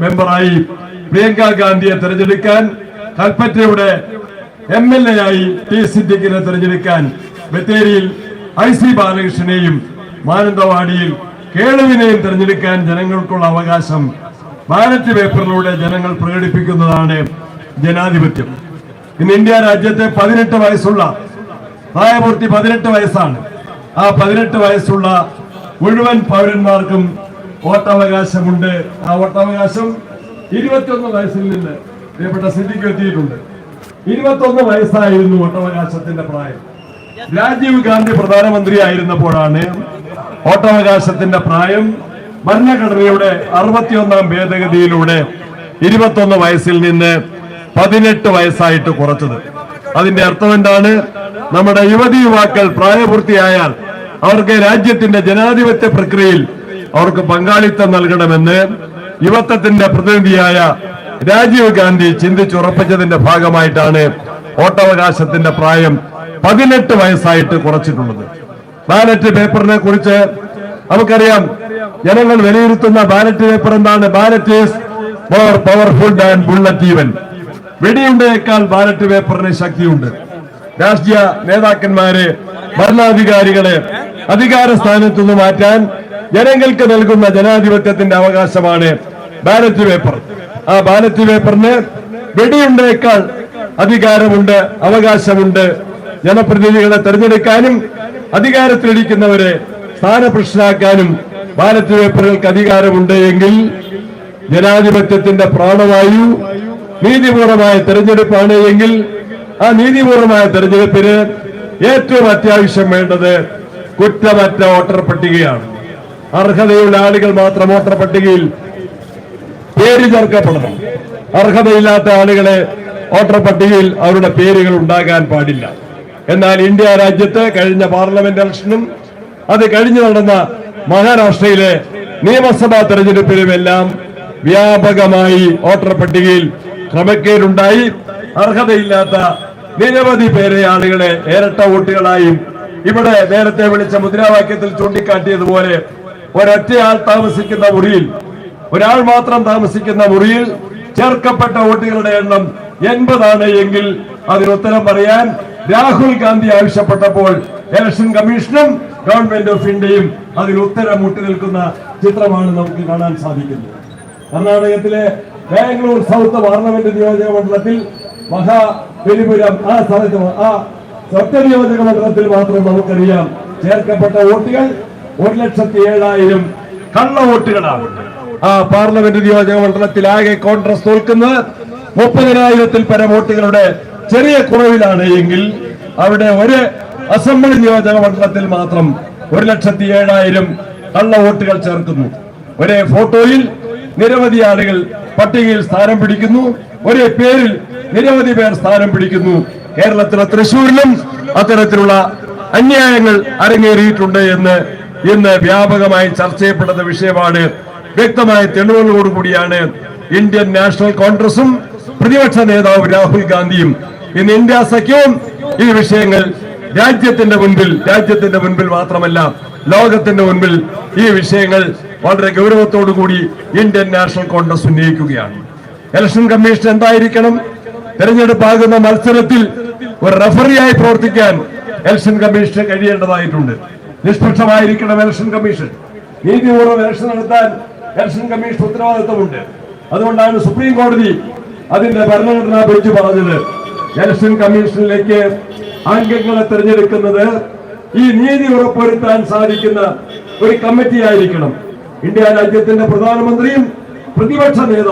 മെമ്പറായി പ്രിയങ്ക ഗാന്ധിയെ തെരഞ്ഞെടുക്കാൻ കൽപ്പറ്റയുടെ എം എൽ എ ആയി ടി സിദ്ദിഖിനെ തെരഞ്ഞെടുക്കാൻ ബത്തേരിയിൽ ഐ സി ബാലകൃഷ്ണനെയും മാനന്തവാടിയിൽ കേളുവിനെയും തെരഞ്ഞെടുക്കാൻ ജനങ്ങൾക്കുള്ള അവകാശം ബാലറ്റ് പേപ്പറിലൂടെ ജനങ്ങൾ പ്രകടിപ്പിക്കുന്നതാണ് ജനാധിപത്യം. ഇന്ന് ഇന്ത്യ രാജ്യത്തെ പതിനെട്ട് വയസ്സുള്ള പ്രായപൂർത്തി പതിനെട്ട് വയസ്സാണ്. ആ പതിനെട്ട് വയസ്സുള്ള മുഴുവൻ പൗരന്മാർക്കും വോട്ടവകാശമുണ്ട് ആ വോട്ടവകാശം ഇരുപത്തിയൊന്ന് വയസ്സിൽ നിന്ന് പ്രിയപ്പെട്ട സ്ഥിതിക്ക് എത്തിയിട്ടുണ്ട്. ഇരുപത്തൊന്ന് വയസ്സായിരുന്നു വോട്ടവകാശത്തിന്റെ പ്രായം. രാജീവ് ഗാന്ധി പ്രധാനമന്ത്രി ആയിരുന്നപ്പോഴാണ് വോട്ടവകാശത്തിന്റെ പ്രായം ഭരണഘടനയുടെ അറുപത്തിയൊന്നാം ഭേദഗതിയിലൂടെ ഇരുപത്തൊന്ന് വയസ്സിൽ നിന്ന് പതിനെട്ട് വയസ്സായിട്ട് കുറച്ചത്. അതിന്റെ അർത്ഥം എന്താണ്? നമ്മുടെ യുവതി യുവാക്കൾ പ്രായപൂർത്തിയായാൽ അവർക്ക് രാജ്യത്തിന്റെ ജനാധിപത്യ പ്രക്രിയയിൽ അവർക്ക് പങ്കാളിത്തം നൽകണമെന്ന് യുവത്വത്തിന്റെ പ്രതിനിധിയായ രാജീവ് ഗാന്ധി ചിന്തിച്ചുറപ്പിച്ചതിന്റെ ഭാഗമായിട്ടാണ് വോട്ടവകാശത്തിന്റെ പ്രായം പതിനെട്ട് വയസ്സായിട്ട് കുറച്ചിട്ടുള്ളത്. ബാലറ്റ് പേപ്പറിനെ കുറിച്ച് നമുക്കറിയാം ജനങ്ങൾ വിലയിരുത്തുന്ന ബാലറ്റ് പേപ്പർ എന്താണ്? Ballot is more powerful than bullet even. വെടിയുണ്ടയേക്കാൾ ballot പേപ്പറിന് ശക്തിയുണ്ട്. രാഷ്ട്രീയ നേതാക്കന്മാരെ ഭരണാധികാരികളെ അധികാര സ്ഥാനത്തുനിന്ന് മാറ്റാൻ ജനങ്ങൾക്ക് നൽകുന്ന ജനാധിപത്യത്തിന്റെ അവകാശമാണ് ബാലറ്റ് പേപ്പർ. ആ ബാലറ്റ് പേപ്പറിന് വെടിയുണ്ടേക്കാൾ അധികാരമുണ്ട് അവകാശമുണ്ട്. ജനപ്രതിനിധികളെ തെരഞ്ഞെടുക്കാനും അധികാരത്തിലിരിക്കുന്നവരെ സ്ഥാനപ്രശ്നാക്കാനും ബാലറ്റ് പേപ്പറുകൾക്ക് അധികാരമുണ്ട് എങ്കിൽ ജനാധിപത്യത്തിന്റെ പ്രാണവായു നീതിപൂർവമായ തെരഞ്ഞെടുപ്പാണ് എങ്കിൽ ആ നീതിപൂർവമായ തെരഞ്ഞെടുപ്പിന് ഏറ്റവും അത്യാവശ്യം വേണ്ടത് കുറ്റമറ്റ വോട്ടർ പട്ടികയാണ് അർഹതയുള്ള ആളുകൾ മാത്രം വോട്ടർ പട്ടികയിൽ പേര് ചേർക്കപ്പെടണം അർഹതയില്ലാത്ത ആളുകളെ വോട്ടർ പട്ടികയിൽ അവരുടെ പേരുകൾ ഉണ്ടാകാൻ പാടില്ല. എന്നാൽ ഇന്ത്യ രാജ്യത്ത് കഴിഞ്ഞ പാർലമെന്റ് ഇലക്ഷനും അത് കഴിഞ്ഞു നടന്ന മഹാരാഷ്ട്രയിലെ നിയമസഭാ തെരഞ്ഞെടുപ്പിലുമെല്ലാം വ്യാപകമായി വോട്ടർ പട്ടികയിൽ ക്രമക്കേടുണ്ടായി. അർഹതയില്ലാത്ത നിരവധി പേരെ ആളുകളെ ഇരട്ട വോട്ടുകളായും ഇവിടെ നേരത്തെ വിളിച്ച മുദ്രാവാക്യത്തിൽ ചൂണ്ടിക്കാട്ടിയതുപോലെ ഒരൊറ്റയാൾ താമസിക്കുന്ന മുറിയിൽ ഒരാൾ മാത്രം താമസിക്കുന്ന മുറിയിൽ ചേർക്കപ്പെട്ട വോട്ടുകളുടെ എണ്ണം എൺപതാണ് എങ്കിൽ അതിന് ഉത്തരം പറയാൻ രാഹുൽ ഗാന്ധി ആവശ്യപ്പെട്ടപ്പോൾ ഇലക്ഷൻ കമ്മീഷനും ഗവൺമെന്റ് ഓഫ് ഇന്ത്യയും അതിൽ ഉത്തരം മുട്ടി നിൽക്കുന്ന ചിത്രമാണ് നമുക്ക് കാണാൻ സാധിക്കുന്നത്. കർണാടകത്തിലെ ബാംഗ്ലൂർ സൗത്ത് പാർലമെന്റ് നിയോജക മണ്ഡലത്തിൽ മഹാബലിപുരം ആ സ്ഥലത്ത് ആ സത്യ നിയോജക മണ്ഡലത്തിൽ മാത്രം നമുക്കറിയാം ചേർക്കപ്പെട്ട വോട്ടുകൾ ഒരു ലക്ഷത്തി ഏഴായിരം കള്ള വോട്ടുകളാണ് ആ പാർലമെന്റ് നിയോജക മണ്ഡലത്തിൽ ആകെ കോൺഗ്രസ് തോൽക്കുന്നത് മുപ്പതിനായിരത്തിൽ പരം വോട്ടുകളുടെ ചെറിയ കുറവിലാണ് എങ്കിൽ അവിടെ ഒരു അസംബ്ലി നിയോജക മണ്ഡലത്തിൽ മാത്രം ഒരു ലക്ഷത്തി ഏഴായിരം കള്ള വോട്ടുകൾ ചേർക്കുന്നു. ഒരേ ഫോട്ടോയിൽ നിരവധി ആളുകൾ പട്ടികയിൽ സ്ഥാനം പിടിക്കുന്നു. ഒരേ പേരിൽ നിരവധി പേർ സ്ഥാനം പിടിക്കുന്നു. കേരളത്തിലെ തൃശൂരിലും അത്തരത്തിലുള്ള അന്യായങ്ങൾ അരങ്ങേറിയിട്ടുണ്ട് എന്ന് ഇന്ന് വ്യാപകമായി ചർച്ച ചെയ്യപ്പെടുന്ന വിഷയമാണ് വ്യക്തമായ തെളിവുകളോടുകൂടിയാണ് ഇന്ത്യൻ നാഷണൽ കോൺഗ്രസും പ്രതിപക്ഷ നേതാവ് രാഹുൽ ഗാന്ധിയും. ഇന്ന് ഇന്ത്യ സഖ്യവും ഈ വിഷയങ്ങൾ രാജ്യത്തിന്റെ മുൻപിൽ രാജ്യത്തിന്റെ മുൻപിൽ മാത്രമല്ല ലോകത്തിന്റെ മുൻപിൽ ഈ വിഷയങ്ങൾ വളരെ ഗൗരവത്തോടുകൂടി ഇന്ത്യൻ നാഷണൽ കോൺഗ്രസ് ഉന്നയിക്കുകയാണ്. ഇലക്ഷൻ കമ്മീഷൻ എന്തായിരിക്കണം? തെരഞ്ഞെടുപ്പാകുന്ന മത്സരത്തിൽ ഒരു റഫറിയായി പ്രവർത്തിക്കാൻ ഇലക്ഷൻ കമ്മീഷന് കഴിയേണ്ടതായിട്ടുണ്ട്. നിഷ്പക്ഷമായിരിക്കണം ഇലക്ഷൻ കമ്മീഷൻ. നീതിപൂർവം ഇലക്ഷൻ നടത്താൻ ഇലക്ഷൻ കമ്മീഷൻ ഉത്തരവാദിത്തമുണ്ട് അതുകൊണ്ടാണ് സുപ്രീം കോടതി അതിന്റെ ഭരണഘടനാ ബെഞ്ച് പറഞ്ഞത്. ഇലക്ഷൻ കമ്മീഷനിലേക്ക് അംഗങ്ങളെ തെരഞ്ഞെടുക്കുന്നത് ഈ നീതി ഉറപ്പുവരുത്താൻ സാധിക്കുന്ന ഒരു കമ്മിറ്റി ആയിരിക്കണം ഇന്ത്യ രാജ്യത്തിന്റെ പ്രധാനമന്ത്രിയും പ്രതിപക്ഷ നേതാവും